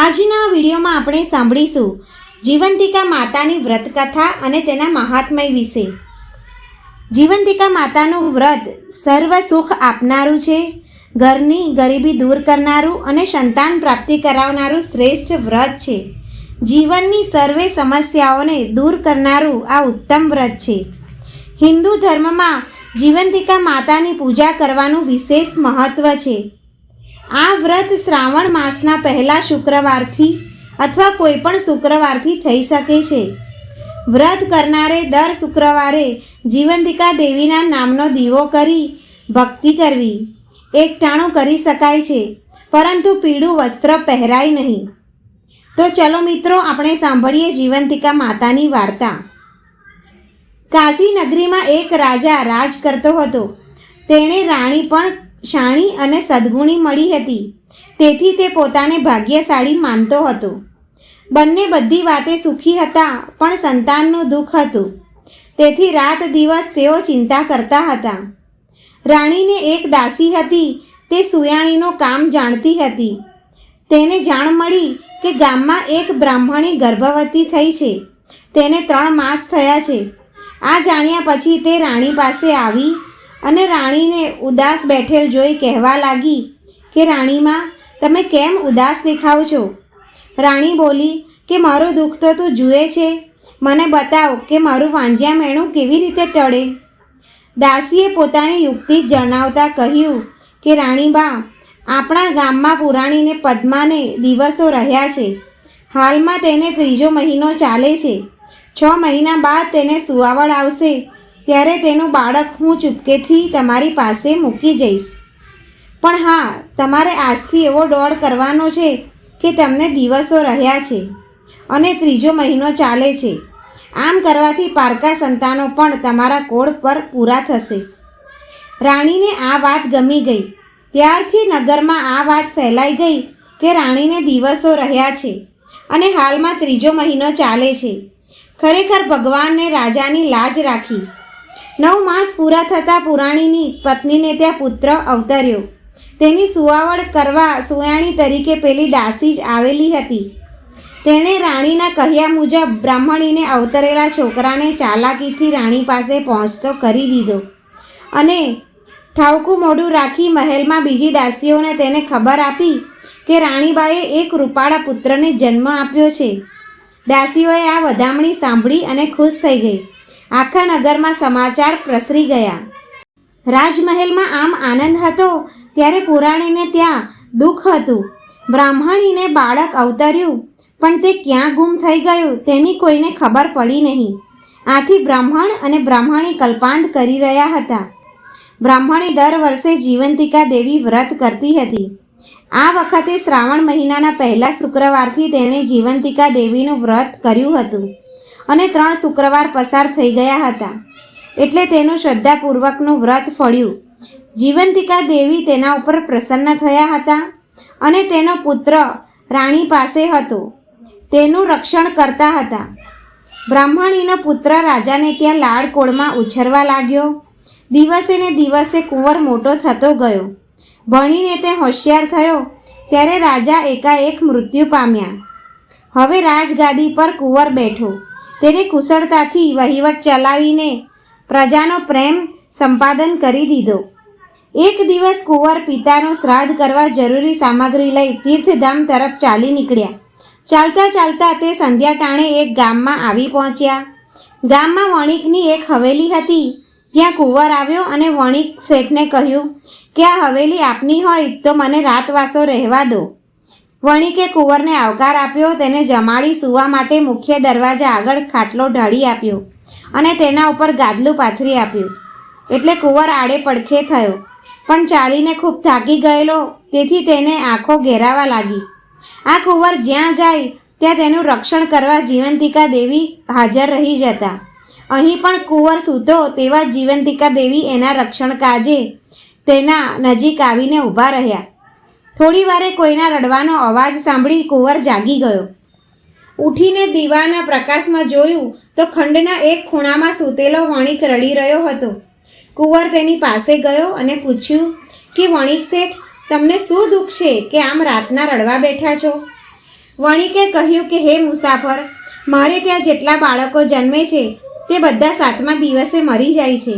આજના વિડીયોમાં આપણે સાંભળીશું જીવંતિકા માતાની વ્રતકથા અને તેના મહાત્મય વિશે. જીવંતિકા માતાનું વ્રત સર્વ સુખ આપનારું છે. ઘરની ગરીબી દૂર કરનારું અને સંતાન પ્રાપ્તિ કરાવનારું શ્રેષ્ઠ વ્રત છે. જીવનની સર્વે સમસ્યાઓને દૂર કરનારું આ ઉત્તમ વ્રત છે. હિન્દુ ધર્મમાં જીવંતિકા માતાની પૂજા કરવાનું વિશેષ મહત્ત્વ છે. આ વ્રત શ્રાવણ માસના પહેલા શુક્રવારથી અથવા કોઈ પણ શુક્રવારથી થઈ શકે છે. વ્રત કરનારે દર શુક્રવારે જીવંતિકા દેવીના નામનો દીવો કરી ભક્તિ કરવી. એકટાણું કરી શકાય છે, પરંતુ પીળું વસ્ત્ર પહેરાય નહીં. તો ચલો મિત્રો, આપણે સાંભળીએ જીવંતિકા માતાની વાર્તા. કાશી નગરીમાં એક રાજા રાજ કરતો હતો. તેણે રાણી પણ શાણી અને સદગુણી મળી હતી. તેથી તે પોતાને ભાગ્યશાળી માનતો હતો. બંને બધી વાતે સુખી હતા, પણ સંતાનનું દુઃખ હતું. તેથી રાત દિવસ તેઓ ચિંતા કરતા હતા. રાણીને એક દાસી હતી, તે સુયાણીનું કામ જાણતી હતી. તેને જાણ મળી કે ગામમાં એક બ્રાહ્મણી ગર્ભવતી થઈ છે. તેને ત્રણ માસ થયા છે. આ જાણ્યા પછી તે રાણી પાસે આવી અને રાણીને ઉદાસ બેઠેલ જોઈ કહેવા લાગી કે, રાણીમાં, તમે કેમ ઉદાસ દેખાવ છો? રાણી બોલી કે, મારું દુઃખ તો તું જુએ છે. મને બતાવ કે મારું વાંજ્યા મેણું કેવી રીતે ટળે? દાસીએ પોતાની યુક્તિ જણાવતા કહ્યું કે, રાણીબા, આપણા ગામમાં પુરાણીને પદ્માને દિવસો રહ્યા છે. હાલમાં તેને ત્રીજો મહિનો ચાલે છે. છ મહિના બાદ તેને સુવાવડ આવશે. ત્યારે તેનું બાળક હું ચૂપકેથી તમારી પાસે મૂકી જઈશ. પણ હા, તમારે આજથી એવો દોડ કરવાનો છે કે તમને દિવસો રહ્યા છે અને ત્રીજો મહિનો ચાલે છે. આમ કરવાથી પારકા સંતાનો પણ તમારા કોળ પર પૂરા થશે. રાણીને આ વાત ગમી ગઈ. ત્યારથી નગરમાં આ વાત ફેલાઈ ગઈ કે રાણીને દિવસો રહ્યા છે અને હાલમાં ત્રીજો મહિનો ચાલે છે. ખરેખર ભગવાનને રાજાની લાજ રાખી. નવ માસ પૂરા થતાં પુરાણીની પત્નીને ત્યાં પુત્ર અવતર્યો. તેની સુવાવડ કરવા સુયાણી તરીકે પેલી દાસી જ આવેલી હતી. તેણે રાણીના કહ્યા મુજબ બ્રાહ્મણીને અવતરેલા છોકરાને ચાલાકીથી રાણી પાસે પહોંચતો કરી દીધો અને ઠાવકું મોઢું રાખી મહેલમાં બીજી દાસીઓને તેને ખબર આપી કે રાણીબાએ એક રૂપાળા પુત્રને જન્મ આપ્યો છે. દાસીઓએ આ વધામણી સાંભળી અને ખુશ થઈ ગઈ. આખા નગરમાં સમાચાર પ્રસરી ગયા. રાજમહેલમાં આમ આનંદ હતો ત્યારે પુરાણીને ત્યાં દુઃખ હતું. બ્રાહ્મણીને બાળક અવતર્યું, પણ તે ક્યાં ગુમ થઈ ગયું તેની કોઈને ખબર પડી નહીં. આથી બ્રાહ્મણ અને બ્રાહ્મણી કલ્પાંત કરી રહ્યા હતા. બ્રાહ્મણી દર વર્ષે જીવંતિકા દેવી વ્રત કરતી હતી. આ વખતે શ્રાવણ મહિનાના પહેલા શુક્રવારથી તેણે જીવંતિકા દેવીનું વ્રત કર્યું હતું. અને ત્રણ શુક્રવાર પસાર થઈ ગયા હતા. એટલે તેનું શ્રદ્ધાપૂર્વકનું વ્રત ફળ્યું. જીવંતિકા દેવી તેના ઉપર પ્રસન્ન થયા હતા અને તેનો પુત્ર રાણી પાસે હતો. તેનું રક્ષણ કરતા હતા. બ્રાહ્મણીનો પુત્ર રાજાને ત્યાં લાડકોળમાં ઉછરવા લાગ્યો. દિવસે ને દિવસે કુંવર મોટો થતો ગયો. ભણીને તે હોશિયાર થયો, ત્યારે રાજા એકાએક મૃત્યુ પામ્યા. હવે રાજગાદી પર કુંવર બેઠો. તેને કુશળતાથી વહીવટ ચલાવીને પ્રજાનો પ્રેમ સંપાદન કરી દીધો. એક દિવસ કુંવર પિતાનો શ્રાદ્ધ કરવા જરૂરી સામગ્રી લઈ તીર્થધામ તરફ ચાલી નીકળ્યા. ચાલતા ચાલતા તે સંધ્યા ટાણે એક ગામમાં આવી પહોંચ્યા. ગામમાં વણિકની એક હવેલી હતી. ત્યાં કુંવર આવ્યો અને વણિક શેઠને કહ્યું કે આ હવેલી આપની હોય તો મને રાતવાસો રહેવા દો. વણિકે કુંવરને આવકાર આપ્યો, તેને જમાડી સૂવા માટે મુખ્ય દરવાજા આગળ ખાટલો ઢાળી આપ્યો અને તેના ઉપર ગાદલું પાથરી આપ્યું. એટલે કુંવર આડે પડખે થયો. પણ ચાલીને ખૂબ થાકી ગયેલો, તેથી તેને આંખો ઘેરાવા લાગી. આ કુંવર જ્યાં જાય, ત્યાં તેનું રક્ષણ કરવા જીવંતિકા દેવી હાજર રહી જતા. અહીં પણ કુંવર સૂતો તેવા જીવંતિકા દેવી એના રક્ષણ કાજે તેના નજીક આવીને ઊભા રહ્યા. થોડી વારે કોઈના રડવાનો અવાજ સાંભળી કુંવર જાગી ગયો. ઉઠીને દીવાના પ્રકાશમાં જોયું તો ખંડના એક ખૂણામાં સૂતેલો વણિક રડી રહ્યો હતો. કુંવર તેની પાસે ગયો અને પૂછ્યું, કે વણિક શેઠ, તમને શું દુઃખ છે કે આમ રાતના રડવા બેઠા છો? વણિકે કહ્યું કે, હે મુસાફર, મારે ત્યાં જેટલા બાળકો જન્મે છે, તે બધા સાતમા દિવસે મરી જાય છે.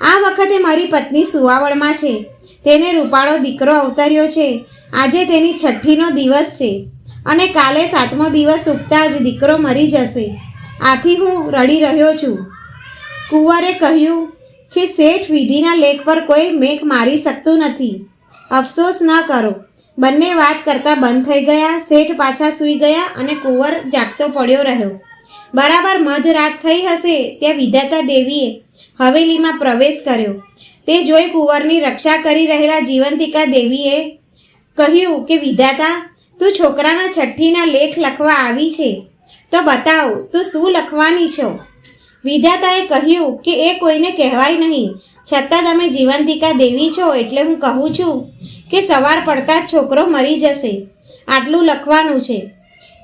આ વખતે મારી પત્ની સુવાવળમાં છે. તેને રૂપાળો દીકરો અવતર્યો છે. આજે તેની છઠ્ઠીનો દિવસ છે. અને કાલે સાતમો દિવસ ઉગતા જ દીકરો મરી જશે. આથી હું રડી રહ્યો છું. કુંવરે કહ્યું કે શેઠ વિધિના લેખ પર કોઈ મેઘ મારી શકતું નથી. અફસોસ ન કરો. બંને વાત કરતા બંધ થઈ ગયા. શેઠ પાછા સૂઈ ગયા અને કુંવર જાગતો પડ્યો રહ્યો. બરાબર મધરાત થઈ હશે ત્યાં વિધાતા દેવીએ હવેલીમાં પ્રવેશ કર્યો. તે જોઈ કુંવરની રક્ષા કરી રહેલા જીવંતિકા દેવીએ કહ્યું કે, વિધાતા, તું છોકરાના છઠ્ઠીના લેખ લખવા આવી છે. તો બતાવ, તું શું લખવાની છો? વિધાતાએ કહ્યું કે, એ કોઈને કહેવાય નહીં. છતાં તમે જીવંતિકા દેવી છો એટલે હું કહું છું કે, સવાર પડતા જ છોકરો મરી જશે. આટલું લખવાનું છે.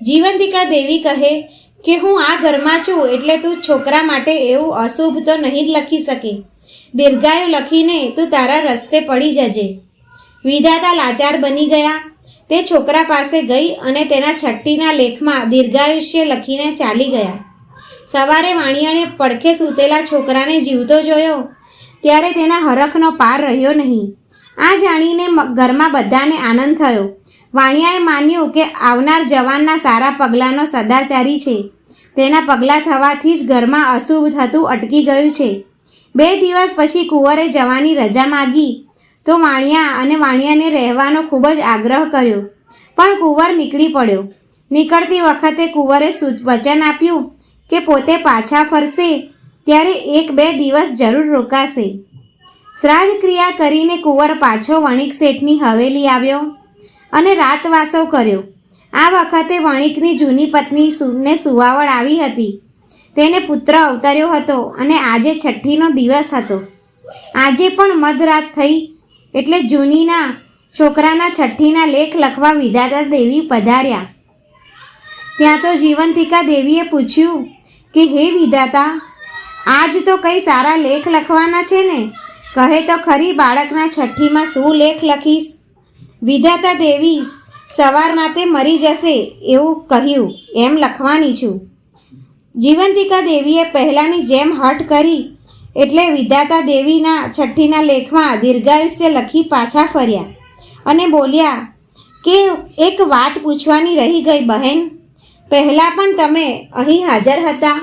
જીવંતિકા દેવી કહે કે, હું આ ઘરમાં છું એટલે તું છોકરા માટે એવું અશુભ તો નહીં જ લખી શકે. દીર્ઘાયુ લખીને તું તારા રસ્તે પડી જજે. વિધાતા લાચાર બની ગયા. તે છોકરા પાસે ગઈ અને તેના છઠ્ઠીના લેખમાં દીર્ઘાયુષ્ય લખીને ચાલી ગયા. સવારે વાણિયાને પડખે સૂતેલા છોકરાને જીવતો જોયો. ત્યારે તેના હરખનો પાર રહ્યો નહીં. આ જાણીને ઘરમાં બધાને આનંદ થયો. વાણિયાએ માન્યું કે આવનાર જવાનના સારા પગલાંનો સદાચારી છે. તેના પગલાં થવાથી જ ઘરમાં અશુભ થતું અટકી ગયું છે. બે દિવસ પછી કુંવરે જવાની રજા માગી. તો વાણિયા અને વાણિયાને રહેવાનો ખૂબ જ આગ્રહ કર્યો. પણ કુંવર નીકળી પડ્યો. નીકળતી વખતે કુંવરે વચન આપ્યું કે પોતે પાછા ફરશે, ત્યારે એક બે દિવસ જરૂર રોકાશે. શ્રાદ્ધ ક્રિયા કરીને કુંવર પાછો વણિક શેઠની હવેલી આવ્યો અને રાતવાસો કર્યો. આ વખતે વણિકની જૂની પત્ની સુને સુવાવડ આવી હતી. તેને પુત્ર અવતર્યો હતો અને આજે છઠ્ઠીનો દિવસ હતો. આજે પણ મધરાત થઈ એટલે જૂનીના છોકરાના છઠ્ઠીના લેખ લખવા વિધાતા દેવી પધાર્યા. ત્યાં તો જીવંતિકા દેવીએ પૂછ્યું કે, હે વિધાતા, આજ તો કંઈ સારા લેખ લખવાના છે ને? કહે તો ખરી બાળકના છઠ્ઠીમાં શું લેખ લખીશ? વિધાતા દેવી, સવારના તે મરી જશે, એવું કહ્યું. એમ લખવાની છું. જીવંતિકા દેવીએ પહેલાંની જેમ હઠ કરી એટલે વિધાતા દેવીના છઠ્ઠીના લેખમાં દીર્ઘાયુષ્ય લખી પાછા ફર્યા અને બોલ્યા કે એક વાત પૂછવાની રહી ગઈ, બહેન. પહેલાં પણ તમે અહીં હાજર હતા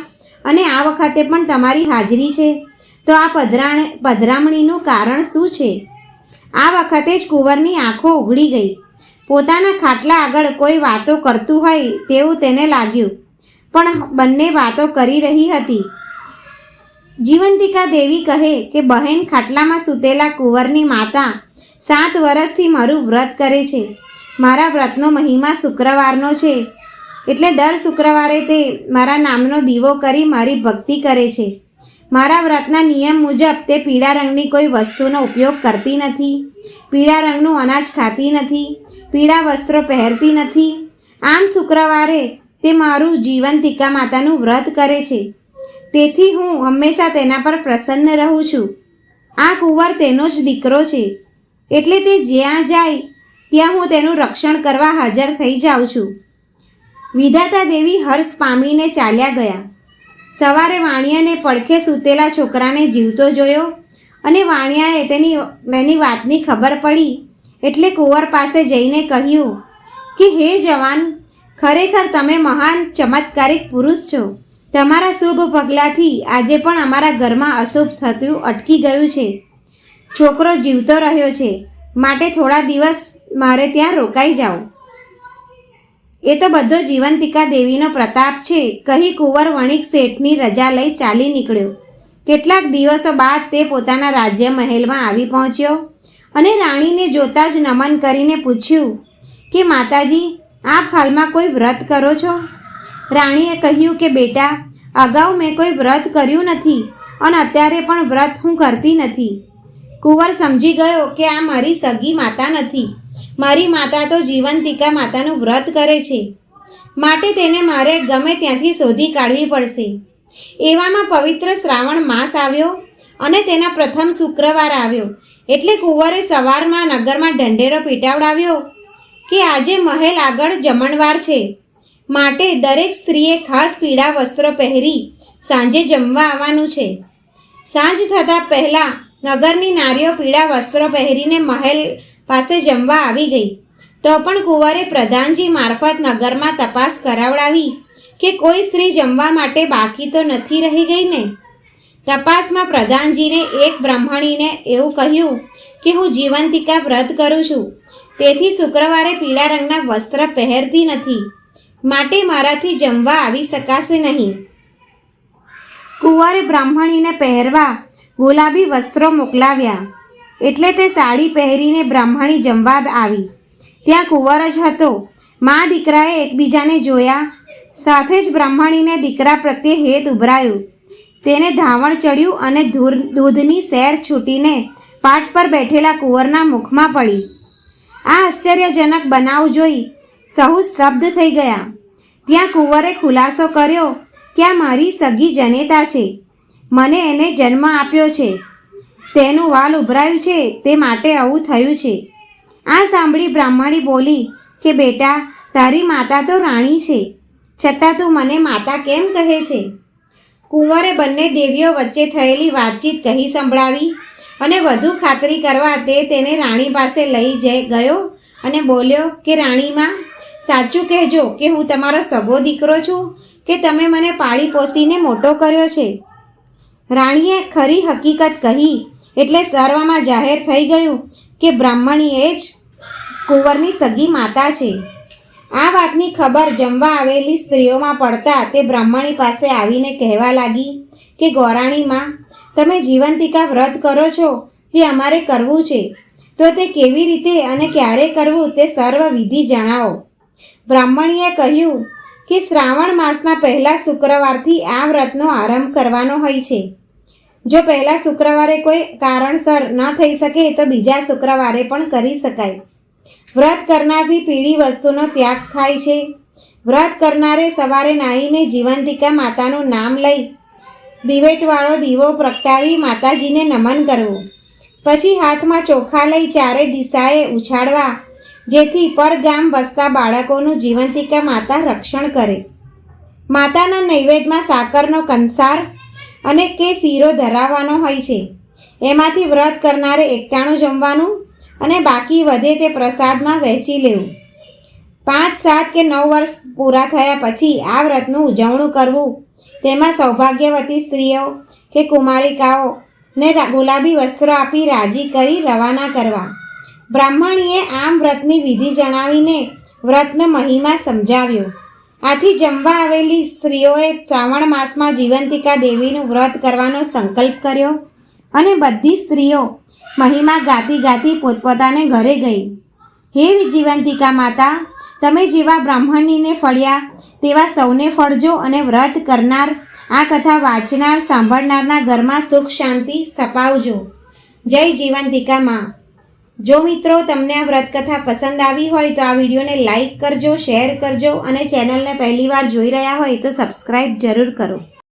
અને આ વખતે પણ તમારી હાજરી છે. તો આ પધરાણ, પધરામણીનું કારણ શું છે? આ વખતે જ કુંવરની આંખો ઉઘડી ગઈ. પોતાના ખાટલા આગળ કોઈ વાતો કરતું હોય તેવું તેને લાગ્યું. પણ બંને વાતો કરી રહી હતી. જીવંતિકા દેવી કહે કે, બહેન, ખાટલામાં સૂતેલા કુંવરની માતા સાત વર્ષથી મારું વ્રત કરે છે. મારા વ્રતનો મહિમા શુક્રવારનો છે. એટલે દર શુક્રવારે તે મારા નામનો દીવો કરી મારી ભક્તિ કરે છે. મારા વ્રતના નિયમ મુજબ તે પીળા રંગની કોઈ વસ્તુનો ઉપયોગ કરતી નથી. પીળા રંગનું અનાજ ખાતી નથી. પીળા વસ્ત્રો પહેરતી નથી. આમ શુક્રવારે તે મારું જીવંતિકા માતાનું વ્રત કરે છે. તેથી હું હંમેશા તેના પર પ્રસન્ન રહું છું. આ કુંવર તેનો જ દીકરો છે. એટલે તે જ્યાં જાય, ત્યાં હું તેનું રક્ષણ કરવા હાજર થઈ જાઉં છું. વિધાતા દેવી હર્ષ પામીને ચાલ્યા ગયા. સવારે વાણિયાને પડખે સૂતેલા છોકરાને જીવતો જોયો અને વાણિયાએ તેની તેની વાતની ખબર પડી એટલે કુંવર પાસે જઈને કહ્યું કે, હે જવાન ખરેખર તમે મહાન, ચમત્કારિક પુરુષ છો. તમારા શુભ પગલાંથી આજે પણ અમારા ઘરમાં અશુભ થતું અટકી ગયું છે. છોકરો જીવતો રહ્યો છે. માટે થોડા દિવસ મારે ત્યાં રોકાઈ જાઓ. એ તો બધો જીવંતિકા દેવીનો પ્રતાપ છે. કહી કુંવર વણિક શેઠની રજા લઈ ચાલી નીકળ્યો. કેટલાક દિવસો બાદ તે પોતાના રાજ્ય મહેલમાં આવી પહોંચ્યો અને રાણીને જોતા જ નમન કરીને પૂછ્યું કે, માતાજી આપ હાલમાં કોઈ વ્રત કરો છો? રાણીએ કહ્યું કે, બેટા, અગાઉ મેં કોઈ વ્રત કર્યું નથી અને અત્યારે પણ વ્રત હું કરતી નથી. કુંવર સમજી ગયો કે, આ મારી સગી માતા નથી. મારી માતા તો જીવંતિકા માતાનું વ્રત કરે છે. માટે તેને મારે ગમે ત્યાંથી શોધી કાઢવી પડશે. એવામાં પવિત્ર શ્રાવણ માસ આવ્યો અને તેના પ્રથમ શુક્રવાર આવ્યો. એટલે કુંવરે સવારમાં નગરમાં ઢંઢેરો પીટાવડાવ્યો કે આજે મહેલ આગળ જમણવાર છે. માટે દરેક સ્ત્રીએ ખાસ પીળા વસ્ત્રો પહેરી સાંજે જમવા આવવાનું છે. સાંજ થતાં પહેલાં નગરની નારીઓ પીળા વસ્ત્રો પહેરીને મહેલ પાસે જમવા આવી ગઈ. તો પણ કુંવરે પ્રધાનજી મારફત નગરમાં તપાસ કરાવડાવી કે કોઈ સ્ત્રી જમવા માટે બાકી તો નથી રહી ગઈ ને? તપાસમાં પ્રધાનજીને એક બ્રાહ્મણીને એવું કહ્યું કે હું જીવંતિકા વ્રત કરું છું. તેથી શુક્રવારે પીળા રંગના વસ્ત્ર પહેરતી નથી. માટે મારાથી જમવા આવી શકાશે નહીં. કુંવરે બ્રાહ્મણીને પહેરવા ગુલાબી વસ્ત્રો મોકલાવ્યા. એટલે તે સાડી પહેરીને બ્રાહ્મણી જમવા આવી. ત્યાં કુંવર જ હતો. મા દીકરાએ એકબીજાને જોયા. સાથે જ બ્રાહ્મણીને દીકરા પ્રત્યે હેત ઉભરાયું. તેને ધાવણ ચડ્યું અને દૂધની સેર છૂટીને પાટ પર બેઠેલા કુંવરના મુખમાં પડી. આ આશ્ચર્યજનક બનાવ જોઈ સહુ સ્તબ્ધ થઈ ગયા. ત્યાં કુંવરે ખુલાસો કર્યો કે આ મારી સગી જનેતા છે. મને એને જન્મ આપ્યો છે. તેનું વાલ ઉભરાયું છે. તે માટે આવું થયું છે. આ સાંભળી બ્રાહ્મણી બોલી કે બેટા, તારી માતા તો રાણી છે. છતાં તું મને માતા કેમ કહે છે? કુંવરે બંને દેવીઓ વચ્ચે થયેલી વાતચીત કહી સંભળાવી અને વધુ ખાતરી કરવા તે તેને રાણી પાસે લઈ જઈ ગયો અને બોલ્યો કે રાણીમાં સાચું કહેજો કે હું તમારો સગો દીકરો છું કે તમે મને પાળી પોસીને મોટો કર્યો છે. રાણીએ ખરી હકીકત કહી એટલે સર્વમાં જાહેર થઈ ગયું કે બ્રાહ્મણી એ જ કુંવરની સગી માતા છે. આ વાતની ખબર જમવા આવેલી સ્ત્રીઓમાં પડતા તે બ્રાહ્મણી પાસે આવીને કહેવા લાગી કે ગોરાણીમાં તમે જીવંતિકા વ્રત કરો છો? તે અમારે કરવું છે. તો તે કેવી રીતે અને ક્યારે કરવું તે સર્વ વિધિ જણાવો. બ્રાહ્મણીએ કહ્યું કે શ્રાવણ માસના પહેલા શુક્રવારથી આ વ્રતનો આરંભ કરવાનો હોય છે. જો પહેલા શુક્રવારે કોઈ કારણસર ન થઈ શકે તો બીજા શુક્રવારે પણ કરી શકાય. વ્રત કરનારથી પીળી વસ્તુનો ત્યાગ થાય છે. વ્રત કરનારે સવારે નાહીને જીવંતિકા માતાનું નામ લઈ દિવેટવાળો દીવો પ્રગટાવી માતાજીને નમન કરવું. પછી હાથમાં ચોખા લઈ ચારે દિશાએ ઉછાળવા, જેથી પરગામ વસતા બાળકોનું જીવંતિકા માતા રક્ષણ કરે. માતાના નૈવેદ્યમાં સાકરનો કંસાર અને કે શીરો ધરાવવાનો હોય છે. એમાંથી વ્રત કરનારે એકટાણું જમવાનું અને બાકી વધે તે પ્રસાદમાં વહેંચી લેવું. પાંચ સાત કે નવ વર્ષ પૂરા થયા પછી આ વ્રતનું ઉજવણું કરવું તેમાં સૌભાગ્યવતી સ્ત્રીઓ કે કુમારિકાઓ ને ગુલાબી વસ્ત્રો આપી રાજી કરી રવાના કરવા. બ્રાહ્મણીએ આમ વ્રતની વિધિ જણાવીને વ્રતનો મહિમા સમજાવ્યો. આથી જમવા આવેલી સ્ત્રીઓએ શ્રાવણ માસમાં જીવંતિકા દેવીનું વ્રત કરવાનો સંકલ્પ કર્યો અને બધી સ્ત્રીઓ મહિમા ગાતી ગાતી પોતપોતાને ઘરે ગઈ. હે જીવંતિકા માતા તમે જેવા બ્રાહ્મણીને ફળ્યા, તેવા સૌને ફળજો અને વ્રત કરનાર, આ કથા વાંચનાર, સાંભળનારના ઘરમાં સુખ, શાંતિ સપાવજો. જય જીવંતિકા માં જો મિત્રો તમને આ વ્રત કથા પસંદ આવી હોય તો આ વિડીયોને લાઈક કરજો, શેર કરજો અને ચેનલને પહેલીવાર જોઈ રહ્યા હોય તો સબસ્ક્રાઈબ જરૂર કરો.